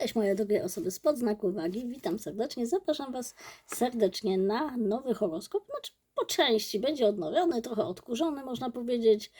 Cześć moje drogie osoby spod znaku wagi, witam serdecznie, zapraszam Was serdecznie na nowy horoskop, znaczy po części będzie odnowiony, trochę odkurzony można powiedzieć.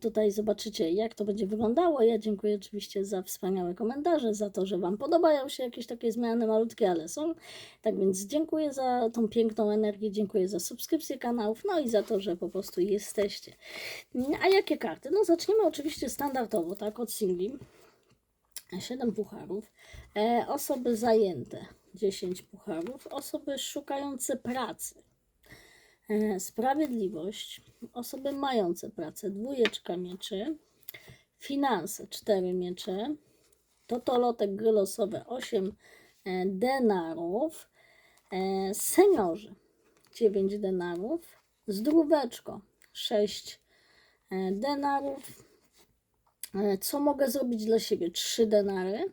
Tutaj zobaczycie jak to będzie wyglądało. Ja dziękuję oczywiście za wspaniałe komentarze, za to, że Wam podobają się jakieś takie zmiany malutkie, ale są. Tak więc dziękuję za tą piękną energię, dziękuję za subskrypcję kanałów, no i za to, że po prostu jesteście. A jakie karty? No zaczniemy oczywiście standardowo, tak, od singli. 7 pucharów. E, osoby zajęte 10 pucharów. Osoby szukające pracy. E, sprawiedliwość. Osoby mające pracę. Dwójeczka mieczy. Finanse 4 miecze. Totolotek gry losowe 8 e, denarów. E, seniorzy 9 denarów. Zdróweczko 6 e, denarów. E, Co mogę zrobić dla siebie? 3 denary.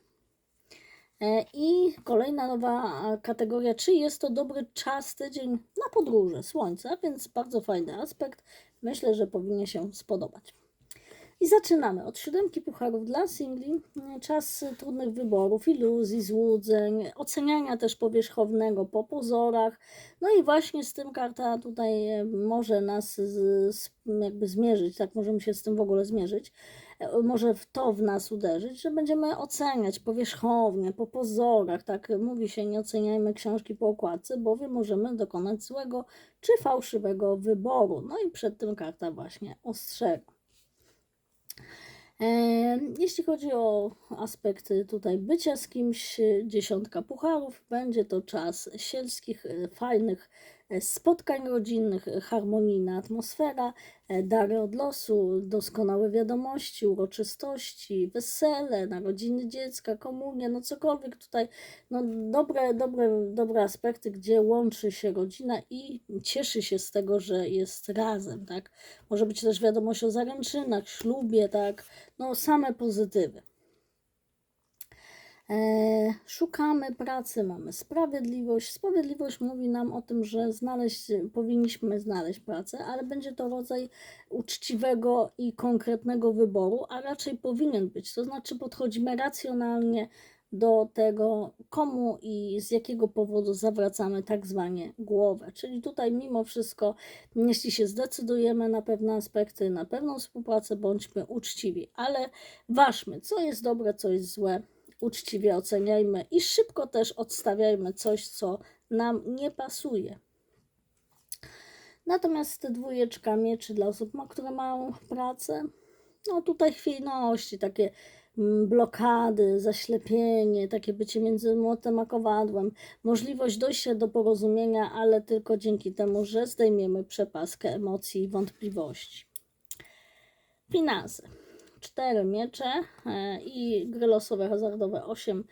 E, I kolejna nowa kategoria, czy jest to dobry czas, tydzień na podróże słońca, więc bardzo fajny aspekt. Myślę, że powinien się spodobać. I zaczynamy od siódemki pucharów dla singli. E, Czas trudnych wyborów, iluzji, złudzeń, oceniania też powierzchownego po pozorach. No i właśnie z tym karta tutaj może nas z, z, jakby zmierzyć, tak możemy się z tym w ogóle zmierzyć. E, Może w to w nas uderzyć, że będziemy oceniać powierzchownie, po pozorach. Tak mówi się, nie oceniajmy książki po okładce, bowiem możemy dokonać złego czy fałszywego wyboru. No i przed tym karta właśnie ostrzega. E, Jeśli chodzi o aspekty tutaj bycia z kimś, e, dziesiątka pucharów, będzie to czas sielskich, fajnych spotkań rodzinnych, harmonijna atmosfera, e, dary od losu, doskonałe wiadomości, uroczystości, wesele, narodziny dziecka, komunia, no cokolwiek tutaj, no dobre, dobre, dobre aspekty, gdzie łączy się rodzina i cieszy się z tego, że jest razem, tak? Może być też wiadomość o zaręczynach, ślubie, tak? No same pozytywy. E, szukamy pracy, mamy sprawiedliwość. Sprawiedliwość mówi nam o tym, że znaleźć, powinniśmy znaleźć pracę, ale będzie to rodzaj uczciwego i konkretnego wyboru, a raczej powinien być. To znaczy, podchodzimy racjonalnie do tego, komu i z jakiego powodu zawracamy tak zwanie głowę. Czyli tutaj, mimo wszystko, jeśli się zdecydujemy na pewne aspekty, na pewną współpracę, bądźmy uczciwi, ale ważmy, co jest dobre, co jest złe uczciwie oceniajmy i szybko też odstawiajmy coś, co nam nie pasuje. Natomiast dwójeczka mieczy dla osób, które mają pracę, no tutaj chwiejności, takie mm, blokady, zaślepienie, takie bycie między młotem a kowadłem, możliwość dojścia do porozumienia, ale tylko dzięki temu, że zdejmiemy przepaskę emocji i wątpliwości. Finanse. Cztery miecze e, i gry losowe hazardowe 8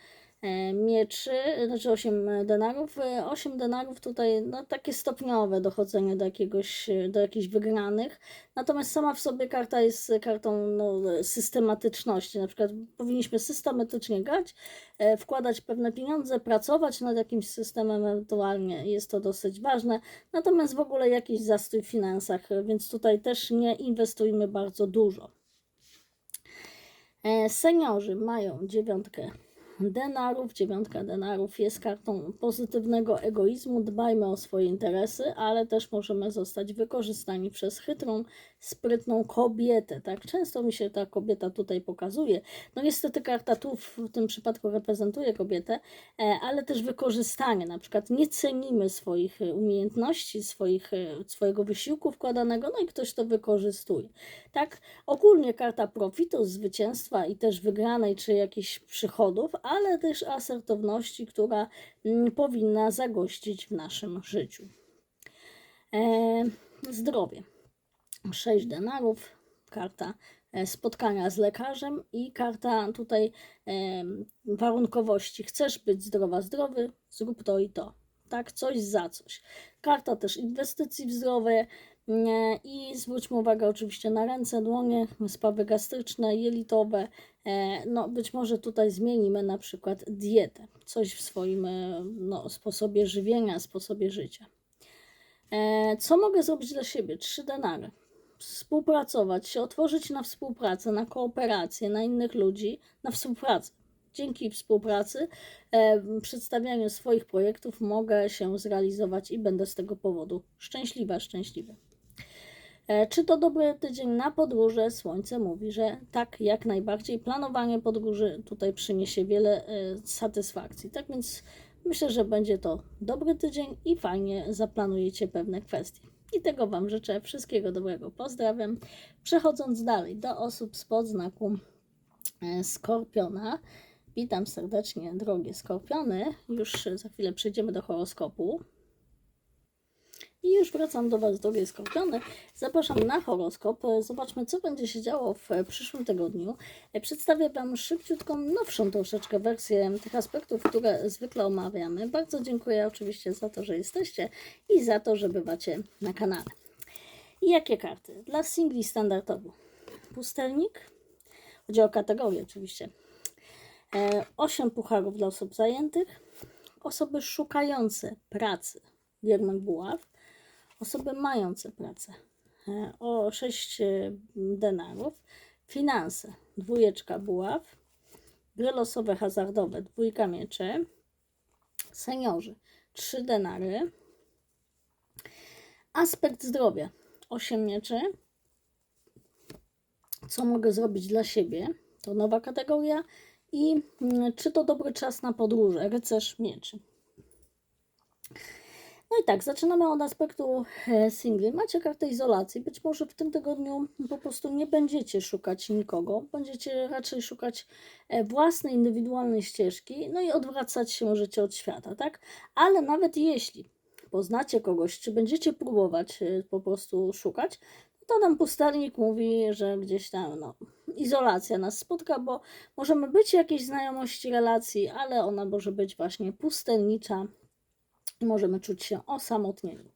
mieczy, znaczy 8 denarów. E, 8 denarów tutaj no, takie stopniowe dochodzenie do jakiegoś, e, do jakichś wygranych. Natomiast sama w sobie karta jest kartą no, systematyczności. Na przykład powinniśmy systematycznie grać, e, wkładać pewne pieniądze, pracować nad jakimś systemem ewentualnie. Jest to dosyć ważne. Natomiast w ogóle jakiś zastój w finansach, e, więc tutaj też nie inwestujmy bardzo dużo. E, Seniorzy mają dziewiątkę denarów. Dziewiątka denarów jest kartą pozytywnego egoizmu. Dbajmy o swoje interesy, ale też możemy zostać wykorzystani przez chytrą, sprytną kobietę. Tak często mi się ta kobieta tutaj pokazuje. No niestety karta tu w tym przypadku reprezentuje kobietę, e, ale też wykorzystanie. Na przykład nie cenimy swoich e, umiejętności, swoich, e, swojego wysiłku wkładanego, no i ktoś to wykorzystuje. Tak, ogólnie karta profitu, zwycięstwa i też wygranej czy jakichś przychodów, ale też asertywności, która mm, powinna zagościć w naszym życiu. E, zdrowie. 6 denarów, karta e, spotkania z lekarzem i karta tutaj e, warunkowości. Chcesz być zdrowa, zdrowy, zrób to i to. Tak, coś za coś. Karta też inwestycji w zdrowie, I zwróćmy uwagę oczywiście na ręce, dłonie, sprawy gastryczne, jelitowe. E, No, być może tutaj zmienimy na przykład dietę, coś w swoim e, no, sposobie żywienia, sposobie życia. E, Co mogę zrobić dla siebie? Trzy denary. Współpracować się, otworzyć na współpracę, na kooperację, na innych ludzi, na współpracę. dzięki współpracy, przedstawianiu swoich projektów mogę się zrealizować i będę z tego powodu szczęśliwa, szczęśliwy. E, Czy to dobry tydzień na podróże? Słońce mówi, że tak, jak najbardziej. Planowanie podróży tutaj przyniesie wiele e, satysfakcji. Tak więc myślę, że będzie to dobry tydzień i fajnie zaplanujecie pewne kwestie. I tego Wam życzę. Wszystkiego dobrego. Pozdrawiam. Przechodząc dalej do osób spod znaku e, Skorpiona. Witam serdecznie, drogie Skorpiony. Już za chwilę przejdziemy do horoskopu. I już wracam do Was, drogie Skorpiony. Zapraszam na horoskop. Zobaczmy, co będzie się działo w przyszłym tygodniu. Przedstawię Wam szybciutką, nowszą troszeczkę wersję tych aspektów, które zwykle omawiamy. Bardzo dziękuję oczywiście za to, że jesteście i za to, że bywacie na kanale. I jakie karty? Dla singli standardowo. Pustelnik. Chodzi o kategorię oczywiście. E, Osiem pucharów dla osób zajętych. Osoby szukające pracy. Giermek Buław osoby mające pracę e, o 6 denarów, finanse, dwójeczka buław, gry losowe hazardowe, dwójka mieczy, seniorzy, 3 denary, aspekt zdrowia, 8 mieczy, co mogę zrobić dla siebie, to nowa kategoria. I mm, czy to dobry czas na podróże, rycerz mieczy. No i tak, zaczynamy od aspektu e, singli. Macie kartę izolacji. Być może w tym tygodniu po prostu nie będziecie szukać nikogo. Będziecie raczej szukać e, własnej, indywidualnej ścieżki, no i odwracać się możecie od świata, tak? Ale nawet jeśli poznacie kogoś, czy będziecie próbować e, po prostu szukać, to nam pustelnik mówi, że gdzieś tam no, izolacja nas spotka, bo możemy być jakiejś znajomości relacji, ale ona może być właśnie pustelnicza, możemy czuć się osamotnieni.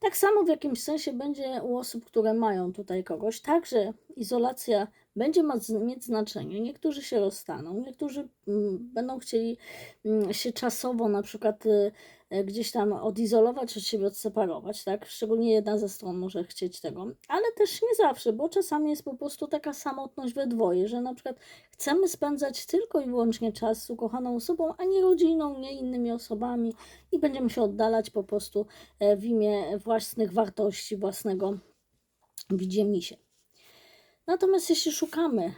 Tak samo w jakimś sensie będzie u osób, które mają tutaj kogoś. Także izolacja będzie mieć znaczenie. Niektórzy się rozstaną, niektórzy mm, będą chcieli mm, się czasowo na przykład y, y, gdzieś tam odizolować, od siebie odseparować, tak? Szczególnie jedna ze stron może chcieć tego, ale też nie zawsze, bo czasami jest po prostu taka samotność we dwoje, że na przykład chcemy spędzać tylko i wyłącznie czas z ukochaną osobą, a nie rodziną, nie innymi osobami i będziemy się oddalać po prostu e, w imię własnych wartości, własnego widzimisię. Natomiast jeśli szukamy e,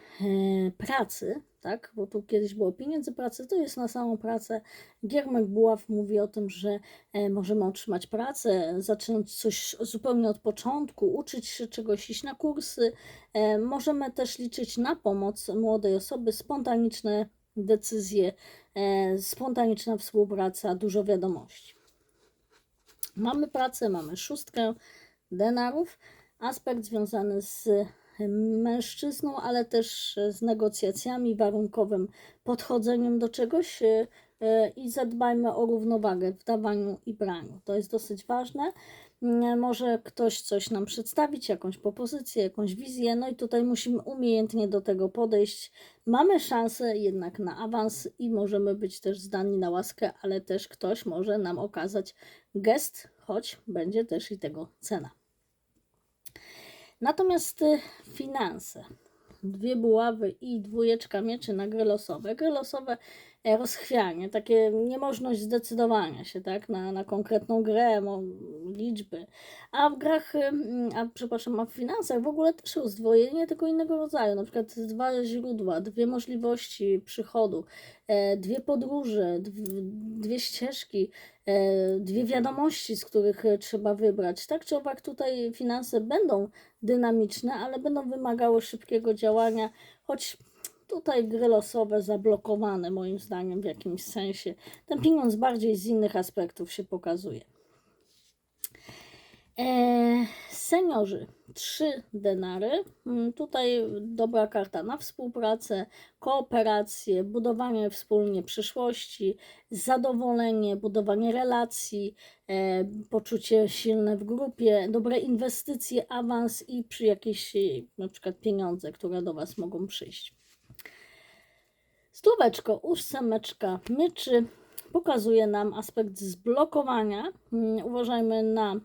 pracy, tak, bo tu kiedyś było pieniędzy pracy, to jest na samą pracę. Giermek Buław mówi o tym, że e, możemy otrzymać pracę, zacząć coś zupełnie od początku, uczyć się czegoś, iść na kursy. E, możemy też liczyć na pomoc młodej osoby, spontaniczne decyzje, spontaniczna współpraca, dużo wiadomości. Mamy pracę, mamy szóstkę denarów, aspekt związany z mężczyzną, ale też z negocjacjami, warunkowym podchodzeniem do czegoś e, i zadbajmy o równowagę w dawaniu i braniu. To jest dosyć ważne. Mm, może ktoś coś nam przedstawić, jakąś propozycję, jakąś wizję, no i tutaj musimy umiejętnie do tego podejść. Mamy szansę jednak na awans i możemy być też zdani na łaskę, ale też ktoś może nam okazać gest, choć będzie też i tego cena. Natomiast y, finanse. Dwie buławy i dwójeczka mieczy na gry losowe. Gry losowe e, rozchwianie, takie niemożność zdecydowania się tak, na, na konkretną grę, liczby. A w grach, a przepraszam, a w finansach w ogóle też rozdwojenie, tylko innego rodzaju. Na przykład dwa źródła, dwie możliwości przychodu, dwie podróże, dwie ścieżki, e, dwie wiadomości, z których trzeba wybrać. Tak czy owak tutaj finanse będą dynamiczne, ale będą wymagały szybkiego działania, choć tutaj gry losowe zablokowane moim zdaniem w jakimś sensie. Ten pieniądz bardziej z innych aspektów się pokazuje. Eee, seniorzy, trzy denary. Mm, tutaj dobra karta na współpracę, kooperację, budowanie wspólnie przyszłości, zadowolenie, budowanie relacji, e, poczucie silne w grupie, dobre inwestycje, awans i przy jakieś na przykład pieniądze, które do Was mogą przyjść. Stóweczko, ósemeczka myczy pokazuje nam aspekt zblokowania. Mm, uważajmy na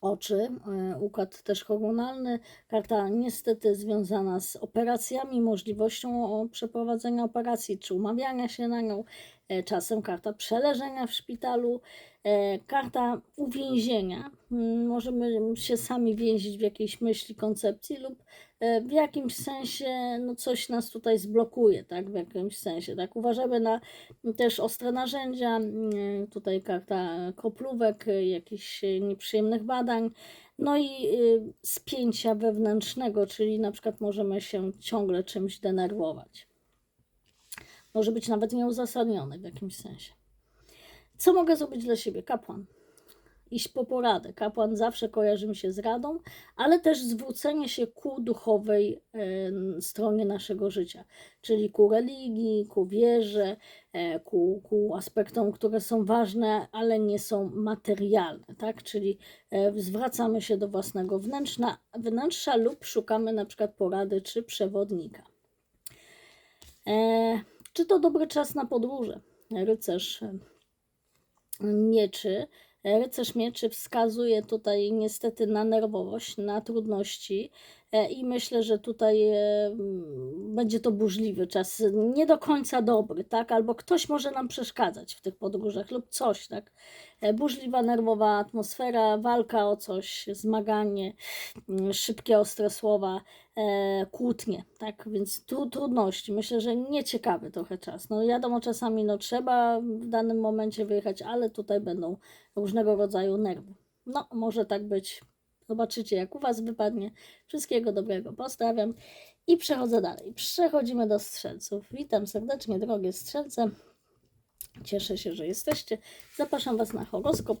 oczy, e, układ też hormonalny. Karta niestety związana z operacjami, możliwością przeprowadzenia operacji czy umawiania się na nią. E, Czasem karta przeleżenia w szpitalu, e, karta uwięzienia. Mm, Możemy się sami więzić w jakiejś myśli, koncepcji lub e, w jakimś sensie no coś nas tutaj zblokuje, tak? W jakimś sensie, tak? Uważamy na też ostre narzędzia, tutaj karta kroplówek, y, jakichś nieprzyjemnych badań, no i y, spięcia wewnętrznego, czyli na przykład możemy się ciągle czymś denerwować. Może być nawet nieuzasadniony w jakimś sensie. Co mogę zrobić dla siebie? Kapłan. Iść po poradę. Kapłan zawsze kojarzy mi się z radą, ale też zwrócenie się ku duchowej em, stronie naszego życia, czyli ku religii, ku wierze, e, ku, ku aspektom, które są ważne, ale nie są materialne, tak? Czyli e, zwracamy się do własnego wnętrza, wnętrza lub szukamy na przykład porady czy przewodnika. E, czy to dobry czas na podróże? Rycerz e, mieczy. E, Rycerz mieczy wskazuje tutaj niestety na nerwowość, na trudności i myślę, że tutaj e, będzie to burzliwy czas, nie do końca dobry, tak? Albo ktoś może nam przeszkadzać w tych podróżach lub coś, tak? E, Burzliwa, nerwowa atmosfera, walka o coś, zmaganie, szybkie, ostre słowa, e, kłótnie, tak? Więc tu trudności. Myślę, że nieciekawy trochę czas. No wiadomo, czasami no trzeba w danym momencie wyjechać, ale tutaj będą różnego rodzaju nerwy. No, może tak być. Zobaczycie, jak u Was wypadnie. Wszystkiego dobrego. Pozdrawiam i przechodzę dalej. Przechodzimy do strzelców. Witam serdecznie, drogie strzelce. Cieszę się, że jesteście. Zapraszam Was na horoskop.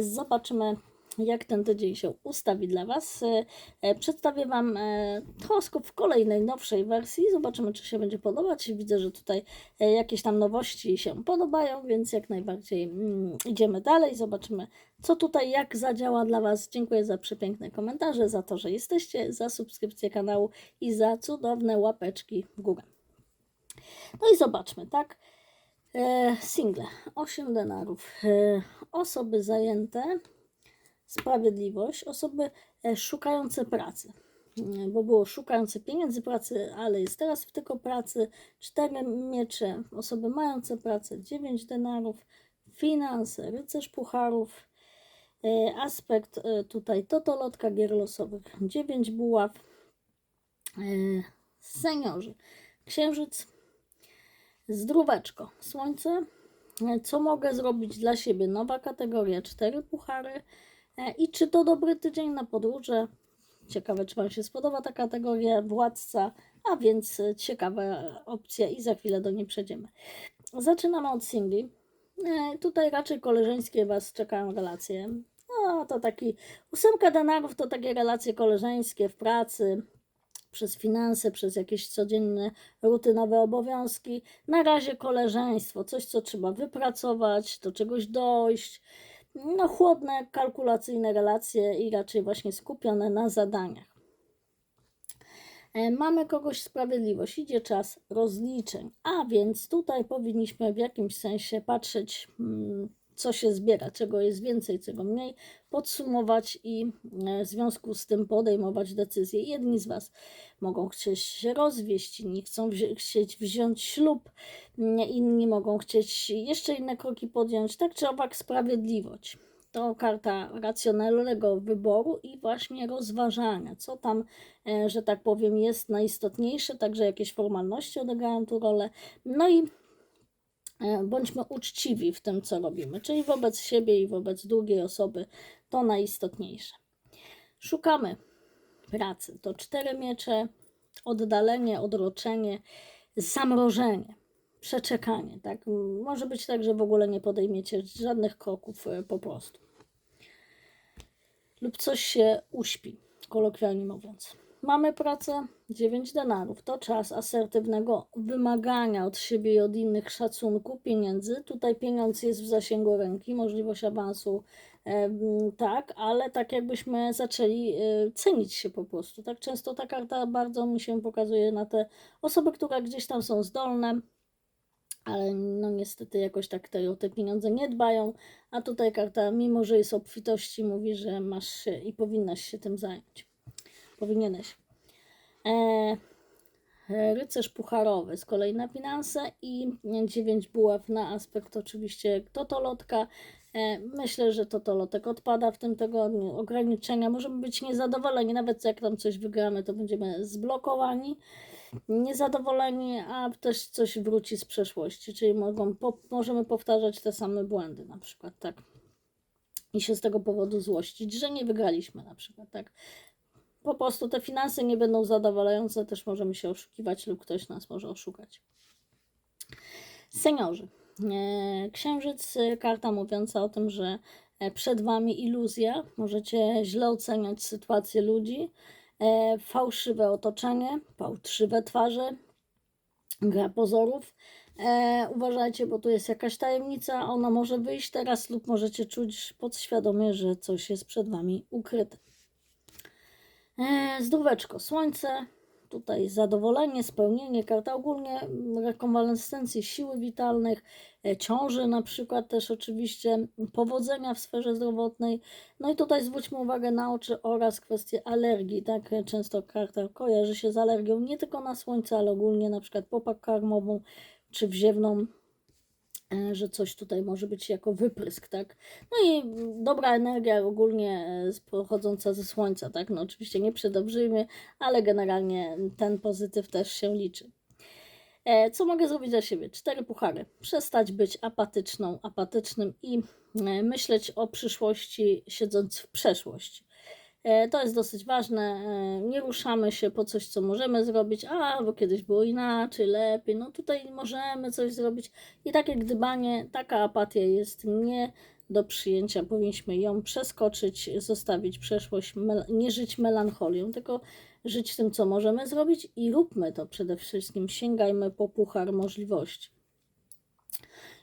Zobaczymy, jak ten tydzień się ustawi dla Was. E, e, Przedstawię Wam e, horoskop w kolejnej, nowszej wersji. Zobaczymy, czy się będzie podobać. Widzę, że tutaj jakieś tam nowości się podobają, więc jak najbardziej mm, idziemy dalej. Zobaczymy, co tutaj, jak zadziała dla Was. Dziękuję za przepiękne komentarze, za to, że jesteście, za subskrypcję kanału i za cudowne łapeczki w górę. No i zobaczmy, tak? Single, 8 denarów. Osoby zajęte, sprawiedliwość, osoby e, szukające pracy. E, Bo było szukające pieniędzy pracy, ale jest teraz tylko pracy. Cztery miecze, osoby mające pracę, 9 denarów, finanse, rycerz pucharów, e, aspekt tutaj totolotka gier losowych, 9 buław, seniorzy, księżyc, Zdróweczko, słońce. Co mogę zrobić dla siebie? Nowa kategoria, cztery puchary. E, I czy to dobry tydzień na podróże? Ciekawe, czy Wam się spodoba ta kategoria. Władca, a więc e, ciekawa opcja i za chwilę do niej przejdziemy. Zaczynamy od singli. E, Tutaj raczej koleżeńskie Was czekają relacje. No, to taki ósemka denarów to takie relacje koleżeńskie w pracy, przez finanse, przez jakieś codzienne, rutynowe obowiązki. Na razie koleżeństwo, coś co trzeba wypracować, do czegoś dojść. No, chłodne, kalkulacyjne relacje i raczej właśnie skupione na zadaniach. E, Mamy kogoś sprawiedliwość, idzie czas rozliczeń, a więc tutaj powinniśmy w jakimś sensie patrzeć, mm, co się zbiera, czego jest więcej, czego mniej, podsumować i e, w związku z tym podejmować decyzje. Jedni z Was mogą chcieć się rozwieść, inni chcą wzi- chcieć wziąć ślub, mm, inni mogą chcieć jeszcze inne kroki podjąć. Tak czy owak, sprawiedliwość. To karta racjonalnego wyboru i właśnie rozważania, co tam, e, że tak powiem, jest najistotniejsze, także jakieś formalności odegrają tu rolę. No i bądźmy uczciwi w tym, co robimy, czyli wobec siebie i wobec drugiej osoby, to najistotniejsze. Szukamy pracy. To cztery miecze, oddalenie, odroczenie, zamrożenie, przeczekanie. Tak? Może być tak, że w ogóle nie podejmiecie żadnych kroków e, po prostu. Lub coś się uśpi, kolokwialnie mówiąc. Mamy pracę, 9 denarów. To czas asertywnego wymagania od siebie i od innych szacunku pieniędzy. Tutaj pieniądz jest w zasięgu ręki, możliwość awansu, em, tak, ale tak jakbyśmy zaczęli e, cenić się po prostu. Tak często ta karta bardzo mi się pokazuje na te osoby, które gdzieś tam są zdolne, ale no niestety jakoś tak tutaj o te pieniądze nie dbają, a tutaj karta, mimo że jest obfitości, mówi, że masz się i powinnaś się tym zająć. Powinieneś. E, rycerz pucharowy z kolei na finanse i 9 buław na aspekt oczywiście totolotka. E, Myślę, że totolotek odpada w tym tygodniu. Ograniczenia możemy być niezadowoleni, nawet jak tam coś wygramy, to będziemy zblokowani niezadowoleni, a też coś wróci z przeszłości, czyli mogą, po, możemy powtarzać te same błędy na przykład, tak. I się z tego powodu złościć, że nie wygraliśmy na przykład, tak. Po prostu te finanse nie będą zadowalające, też możemy się oszukiwać lub ktoś nas może oszukać. Seniorzy. E, Księżyc, e, karta mówiąca o tym, że e, przed Wami iluzja, możecie źle oceniać sytuację ludzi, fałszywe otoczenie, fałszywe twarze, gra pozorów. Uważajcie, bo tu jest jakaś tajemnica, ona może wyjść teraz lub możecie czuć podświadomie, że coś jest przed Wami ukryte. E, zdróweczko, słońce, tutaj zadowolenie, spełnienie, karta ogólnie rekonwalescencji siły witalnych, e, ciąży na przykład też oczywiście, powodzenia w sferze zdrowotnej. No i tutaj zwróćmy uwagę na oczy oraz kwestie alergii, tak? Często karta kojarzy się z alergią nie tylko na słońce, ale ogólnie na przykład popak karmową czy wziewną że coś tutaj może być jako wyprysk, tak? No i dobra energia ogólnie e, pochodząca ze słońca, tak? No oczywiście nie przedobrzyjmy, ale generalnie ten pozytyw też się liczy. E, Co mogę zrobić dla siebie? Cztery puchary. Przestać być apatyczną, apatycznym i e, myśleć o przyszłości, siedząc w przeszłości. E, To jest dosyć ważne. e, Nie ruszamy się po coś, co możemy zrobić, a bo kiedyś było inaczej, lepiej. No tutaj możemy coś zrobić. I takie gdybanie, taka apatia jest nie do przyjęcia. Powinniśmy ją przeskoczyć, zostawić przeszłość, nie żyć melancholią, tylko żyć tym, co możemy zrobić i róbmy to przede wszystkim. Sięgajmy po puchar możliwości.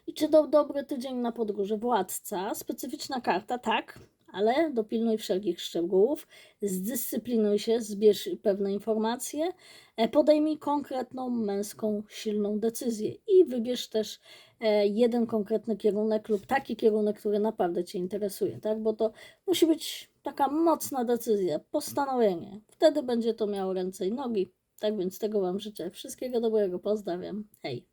I czy to dobry tydzień na podróży? Władca, specyficzna karta, tak, ale dopilnuj wszelkich szczegółów, zdyscyplinuj się, zbierz pewne informacje, e, podejmij konkretną, męską, silną decyzję i wybierz też e, jeden konkretny kierunek lub taki kierunek, który naprawdę Cię interesuje, tak? Bo to musi być taka mocna decyzja, postanowienie. Wtedy będzie to miało ręce i nogi. Tak więc tego Wam życzę. Wszystkiego dobrego. Pozdrawiam. Hej.